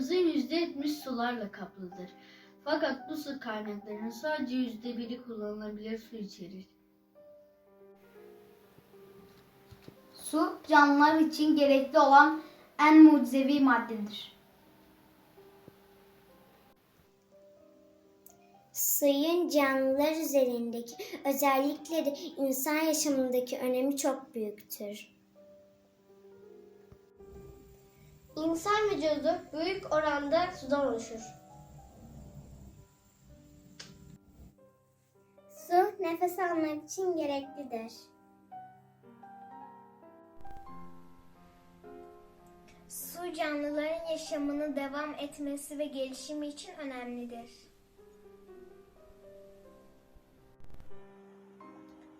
%70 sularla kaplıdır. Fakat bu su kaynaklarının sadece %1'i kullanılabilir su içerir. Su canlılar için gerekli olan en mucizevi maddedir. Suyun canlılar üzerindeki özellikleri insan yaşamındaki önemi çok büyüktür. İnsan vücudu büyük oranda sudan oluşur. Su nefes almak için gereklidir. Su canlıların yaşamını devam etmesi ve gelişimi için önemlidir.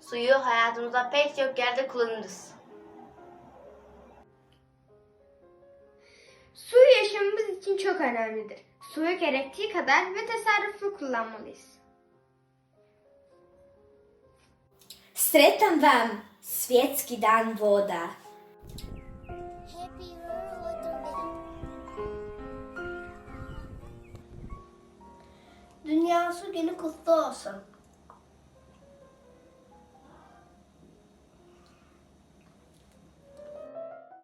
Suyu hayatımızda pek çok yerde kullanırız. Çok önemlidir. Suyu gerektiği kadar ve tasarruflu kullanmalıyız. Sretan vam, svjetski dan voda. Happy World Day. Dünya Su Günü kutlu olsun.